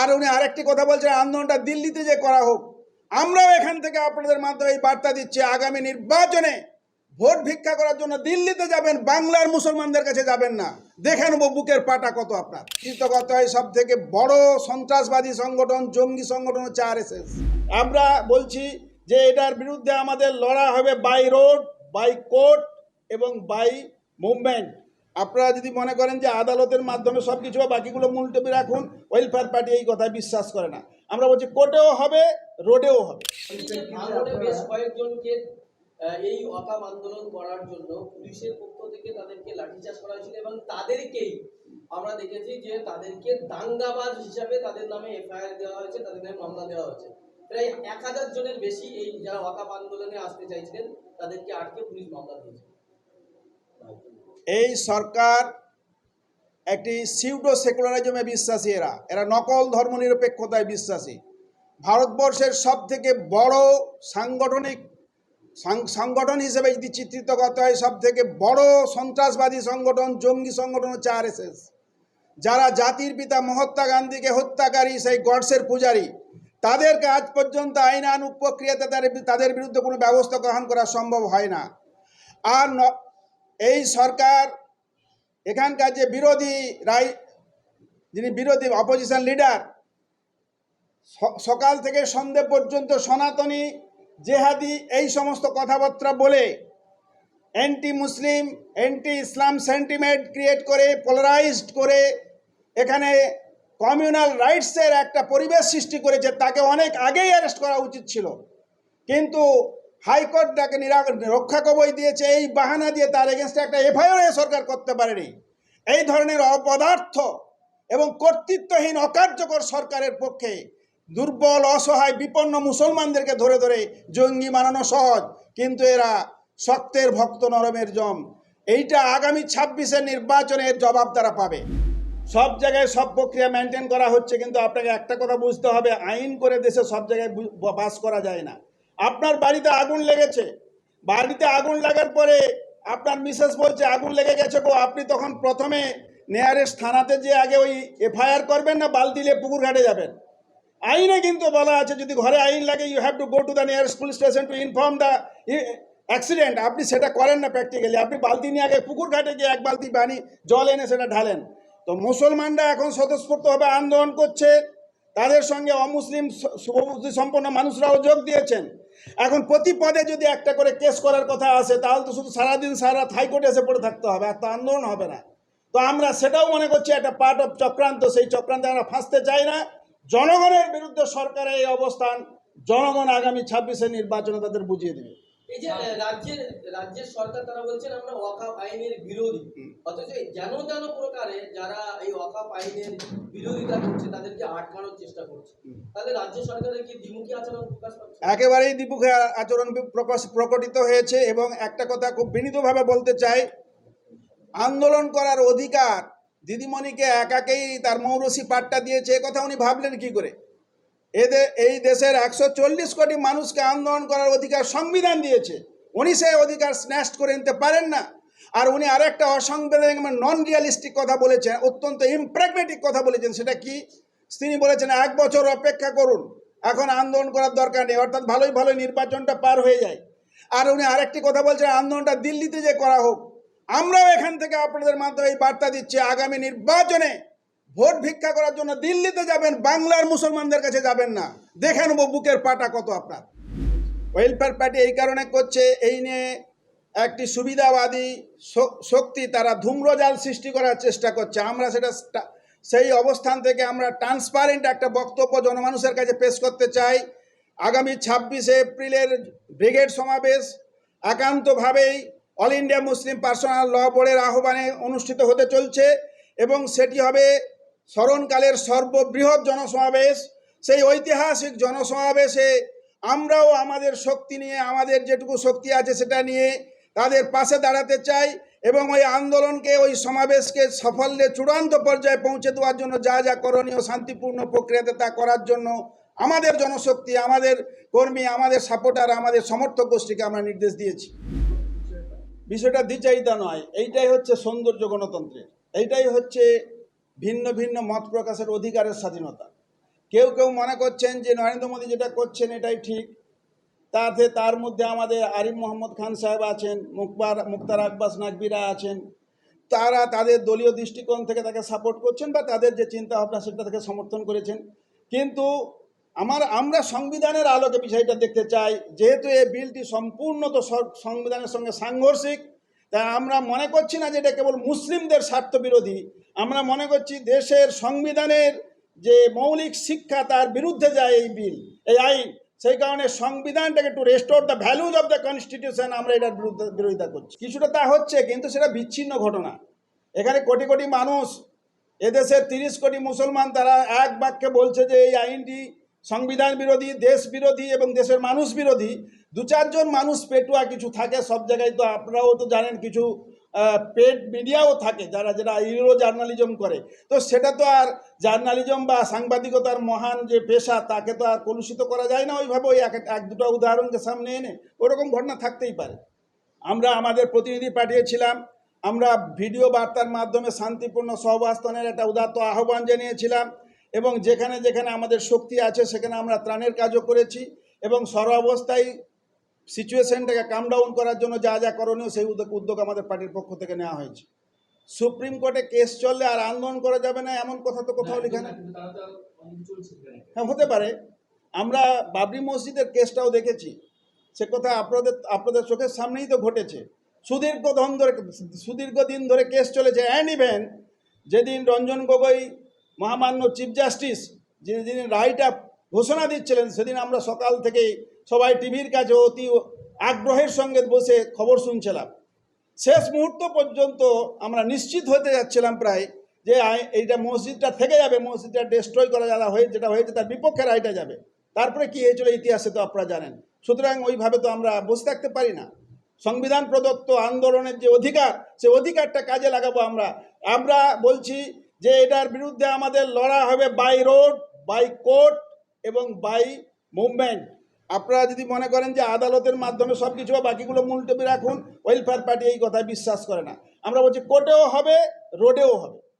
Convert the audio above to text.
আর উনি আরেকটি কথা বলছেন, আন্দোলনটা দিল্লিতে যে করা হোক, আমরাও এখান থেকে আপনাদের মাধ্যমে এই বার্তা দিচ্ছি, আগামী নির্বাচনে ভোট ভিক্ষা করার জন্য দিল্লিতে যাবেন, বাংলার মুসলমানদের কাছে যাবেন না। দেখে নেব বুকের পাটা কত আপনার। কৃতজ্ঞতায় সব থেকে বড় সন্ত্রাসবাদী সংগঠন, জঙ্গি সংগঠন হচ্ছে আর আমরা বলছি যে এটার বিরুদ্ধে আমাদের লড়া হবে বাই রোড বাই কোর্ট এবং বাই মুভমেন্ট আপনারা যদি মনে করেন যে আদালতের মাধ্যমে সব কিছু বাকিগুলো মুলতবি রাখুন ওয়েলফেয়ার পার্টি এই কথায় বিশ্বাস করে না। আমরা বলছি কোর্টেও হবে রোডেও হবে। এবং তাদেরকেই আমরা দেখেছি যে তাদেরকে দাঙ্গাবাজ হিসাবে তাদের নামে দেওয়া হয়েছে, তাদের নামে মামলা দেওয়া হয়েছে। প্রায় এক হাজার জনের বেশি এই যারা আন্দোলনে আসতে চাইছিলেন, তাদেরকে আটকে পুলিশ মামলা দিয়েছে। এই সরকার একটি সিউডো সেকুলারিজমে বিশ্বাসী এরা। এরা নকল ধর্মনিরপেক্ষতায় বিশ্বাসী। ভারতবর্ষের সব থেকে বড় সাংগঠনিক সংগঠন হিসেবে যদি চিত্রিত করতে হয় সব থেকে বড় সন্ত্রাসবাদী সংগঠন, জঙ্গি সংগঠন হচ্ছে আরএসএস যারা জাতির পিতা মহাত্মা গান্ধীকে হত্যাকারী, সেই গডসের পূজারী। তাদেরকে আজ পর্যন্ত আইনানুগ প্রক্রিয়াতে তাদের বিরুদ্ধে কোনো ব্যবস্থা গ্রহণ করা সম্ভব হয় না। আর এই সরকার, এখানকার যে বিরোধী রাই যিনি বিরোধী অপোজিশন লিডার সকাল থেকে সন্ধে পর্যন্ত সনাতনী জেহাদি এই সমস্ত কথাবার্তা বলে anti Muslim anti Islam sentiment create করে পোলারাইজড করে, এখানে কমিউনাল রাইটসের একটা পরিবেশ সৃষ্টি করেছে, তাকে অনেক আগেই অ্যারেস্ট করা উচিত ছিল। কিন্তু হাইকোর্ট তাকে রক্ষা কবই দিয়েছে, এই বাহানা দিয়ে তার এগেনস্টে একটা এফআইআর সরকার করতে পারেনি। এই ধরনের অপদার্থ এবং কর্তৃত্বহীন অকার্যকর সরকারের পক্ষে দুর্বল, অসহায়, বিপন্ন মুসলমানদেরকে ধরে ধরে জঙ্গি মানানো সহজ, কিন্তু এরা শক্তের ভক্ত নরমের জম। এইটা আগামী ছাব্বিশের নির্বাচনের জবাব তারা পাবে। সব জায়গায় সব প্রক্রিয়া মেনটেন করা হচ্ছে, কিন্তু আপনাকে একটা কথা বুঝতে হবে, আইন করে দেশে সব জায়গায় বাস করা যায় না। আপনার বাড়িতে আগুন লেগেছে। বাড়িতে আগুন লাগার পরে আপনার মিসেস বলছে, আগুন লেগে গেছে গো, আপনি তখন প্রথমে নেয়ারেস্ট থানাতে যে আগে ওই এফআইআর করবেন না, বালতি নিয়ে পুকুর ঘাটে যাবেন। আইনে কিন্তু বলা আছে, যদি ঘরে আইন লাগে you have to go to the nearest police station to inform the accident আপনি সেটা করেন না প্র্যাকটিক্যালি আপনি বালতি নিয়ে আগে পুকুর ঘাটে গিয়ে এক বালতি পানি, জল এনে সেটা ঢালেন। তো মুসলমানরা এখন স্বতঃস্ফূর্তভাবে আন্দোলন করছে। তাদের সঙ্গে অমুসলিম শুভবুদ্ধি সম্পন্ন মানুষরাও যোগ দিয়েছেন। এখন প্রতি পদে যদি একটা করে কেস করার কথা আসে, তাহলে তো শুধু সারাদিন সারা হাইকোর্টে এসে পড়ে থাকতে হবে, আর তো আন্দোলন হবে না। তো আমরা সেটাও মনে করছি একটা পার্ট অফ চক্রান্ত, সেই চক্রান্তে আমরা ফাঁসতে চাই না। জনগণের বিরুদ্ধে সরকারের এই অবস্থান, জনগণ আগামী ছাব্বিশে নির্বাচনে তাদের বুঝিয়ে দেবে। এই যে রাজ্যের রাজ্যের সরকার তারা বলছেন আমরা ওয়াকাফ আইনের বিরোধী। অথচ যেন প্রকারে যারা এই ওয়াকাফ আইনের বিরোধিতা করছে তাদেরকে আটকানোর চেষ্টা করছে। তাহলে রাজ্য সরকারের কি দ্বিমুখী আচরণ প্রকাশ পাচ্ছে? একেবারেই দ্বিমুখী আচরণ প্রকাশ প্রকটিত হয়েছে এবং একটা কথা খুব বিনীতভাবে বলতে চাই আন্দোলন করার অধিকার দিদিমণিকে একাকেই তার মৌরসি পাট্টা দিয়েছে কথা উনি ভাবলেন কি করে? এদের এই দেশের একশো চল্লিশ কোটি মানুষকে আন্দোলন করার অধিকার সংবিধান দিয়েছে। উনি সেই অধিকার স্ন্যাস্ট করে নিতে পারেন না। আর উনি আরেকটা অসাংবিধানিক নন রিয়ালিস্টিক কথা বলেছেন, অত্যন্ত ইমপ্র্যাগমেটিক কথা বলেছেন, সেটা কি? তিনি বলেছেন, এক বছর অপেক্ষা করুন। এখন আন্দোলন করার দরকার নেই। অর্থাৎ ভালোই ভালোই নির্বাচনটা পার হয়ে যায়। আর উনি আরেকটি কথা বলছেন, আন্দোলনটা দিল্লিতে যে করা হোক, আমরাও এখান থেকে আপনাদের মাধ্যমে এই বার্তা দিচ্ছি, আগামী নির্বাচনে ভোট ভিক্ষা করার জন্য দিল্লিতে যাবেন, বাংলার মুসলমানদের কাছে যাবেন না। দেখে নেব বুকের পাটা কত আপনার। ওয়েলফেয়ার পার্টি এই কারণে করছে, এই নিয়ে একটি সুবিধাবাদী শক্তি তারা ধূম্রজাল সৃষ্টি করার চেষ্টা করছে। আমরা সেটা সেই অবস্থান থেকে আমরা ট্রান্সপারেন্ট একটা বক্তব্য জনমানুষের কাছে পেশ করতে চাই। আগামী ছাব্বিশে এপ্রিলের ব্রিগেড সমাবেশ, একান্তভাবেই All India Muslim personal law বোর্ডের আহ্বানে অনুষ্ঠিত হতে চলছে এবং সেটি হবে স্মরণকালের সর্ববৃহৎ জনসমাবেশ, সেই ঐতিহাসিক জনসমাবেশে আমরাও আমাদের শক্তি নিয়ে, আমাদের যেটুকু শক্তি আছে সেটা নিয়ে তাদের পাশে দাঁড়াতে চাই এবং ওই আন্দোলনকে, ওই সমাবেশকে সাফল্যে চূড়ান্ত পর্যায়ে পৌঁছে দেওয়ার জন্য যা যা করণীয় শান্তিপূর্ণ প্রক্রিয়াতে তা করার জন্য আমাদের জনশক্তি, আমাদের কর্মী, আমাদের সাপোর্টার আমাদের সমর্থক গোষ্ঠীকে আমরা নির্দেশ দিয়েছি। বিষয়টা দ্বিচারিতা নয়, এইটাই হচ্ছে সৌন্দর্য গণতন্ত্রের। এইটাই হচ্ছে ভিন্ন ভিন্ন মত প্রকাশের অধিকারের স্বাধীনতা। কেউ কেউ মনে করছেন যে নরেন্দ্র মোদী যেটা করছেন এটাই ঠিক। তাতে তার মধ্যে আমাদের আরিফ মোহাম্মদ খান সাহেব আছেন মুকবার মুক্তার আব্বাস নাকবিরা আছেন। তারা তাদের দলীয় দৃষ্টিকোণ থেকে তাকে সাপোর্ট করছেন বা তাদের যে চিন্তা ভাবনা সেটা তাকে সমর্থন করেছেন। কিন্তু আমার, আমরা সংবিধানের আলোকে বিষয়টা দেখতে চাই, যেহেতু এই বিলটি সম্পূর্ণ তো সংবিধানের সঙ্গে সাংঘর্ষিক তাই আমরা মনে করছি না যে এটা কেবল মুসলিমদের স্বার্থ বিরোধী আমরা মনে করছি দেশের সংবিধানের যে মৌলিক শিক্ষা তার বিরুদ্ধে যায় এই বিল, এই আইন, সেই কারণে সংবিধানটাকে একটু restore the values of the constitution আমরা এটার বিরুদ্ধে বিরোধিতা করছি। কিছুটা তা হচ্ছে, কিন্তু সেটা বিচ্ছিন্ন ঘটনা। এখানে কোটি কোটি মানুষ, এদেশের তিরিশ কোটি মুসলমান, তারা এক বাক্যে বলছে যে এই আইনটি সংবিধান বিরোধী, দেশ বিরোধী এবং দেশের মানুষ বিরোধী। দু চারজন মানুষ পেটুয়া কিছু থাকে, সব জায়গায় তো আপনারাও তো জানেন কিছু পেড মিডিয়াও থাকে যারা যারা ইউরো জার্নালিজম করে। তো সেটা তো আর জার্নালিজম বা সাংবাদিকতার মহান যে পেশা, তাকে তো আর কলুষিত করা যায় না ওইভাবে ওই এক এক দুটো উদাহরণকে সামনে এনে। ওরকম ঘটনা থাকতেই পারে। আমরা আমাদের প্রতিনিধি পাঠিয়েছিলাম, আমরা ভিডিও বার্তার মাধ্যমে শান্তিপূর্ণ সহবাস্থানের একটা উদাত্ত আহ্বান জানিয়েছিলাম এবং যেখানে যেখানে আমাদের শক্তি আছে, সেখানে আমরা ত্রাণের কাজও করেছি এবং সর্বাবস্থায় সিচুয়েশনটাকে কাম ডাউন করার জন্য যা যা করণীয় সেই উদ্যোগ উদ্যোগ আমাদের পার্টির পক্ষ থেকে নেওয়া হয়েছে। সুপ্রিম কোর্টে কেস চললে আর আন্দোলন করা যাবে না এমন কথা তো কোথাও লেখা নেই। হ্যাঁ হতে পারে। আমরা বাবরি মসজিদের কেসটাও দেখেছি। সে কথা আপনাদের আপনাদের চোখের সামনেই তো ঘটেছে। সুদীর্ঘ ধন ধরে সুদীর্ঘ দিন ধরে কেস চলেছে। অ্যান্ড ইভেন যেদিন রঞ্জন গগৈ মহামান্য চিফ জাস্টিস যিনি রায়টা ঘোষণা দিচ্ছিলেন সেদিন আমরা সকাল থেকেই সবাই টিভির কাছে অতি আগ্রহের সঙ্গে বসে খবর শুনছিলাম। শেষ মুহূর্ত পর্যন্ত আমরা নিশ্চিত হতে যাচ্ছিলাম প্রায় যে এইটা মসজিদটা থেকে যাবে, মসজিদটা ডিস্ট্রয় করা যারা হয়ে যেটা হয়েছে তার বিপক্ষে রায়টা যাবে। তারপরে কি হয়েছিল ইতিহাসে তো আপনারা জানেন। সুতরাং ওইভাবে তো আমরা বসে থাকতে পারি না। সংবিধান প্রদত্ত আন্দোলনের যে অধিকার, সে অধিকারটা কাজে লাগাবো আমরা। আমরা বলছি যে এটার বিরুদ্ধে আমাদের লড়া হবে বাই রোড বাই কোর্ট এবং বাই মুভমেন্ট আপনারা যদি মনে করেন যে আদালতের মাধ্যমে সব কিছু বাকিগুলো মুলতবি রাখুন ওয়েলফেয়ার পার্টি এই কথায় বিশ্বাস করে না। আমরা বলছি কোর্টেও হবে রোডেও হবে।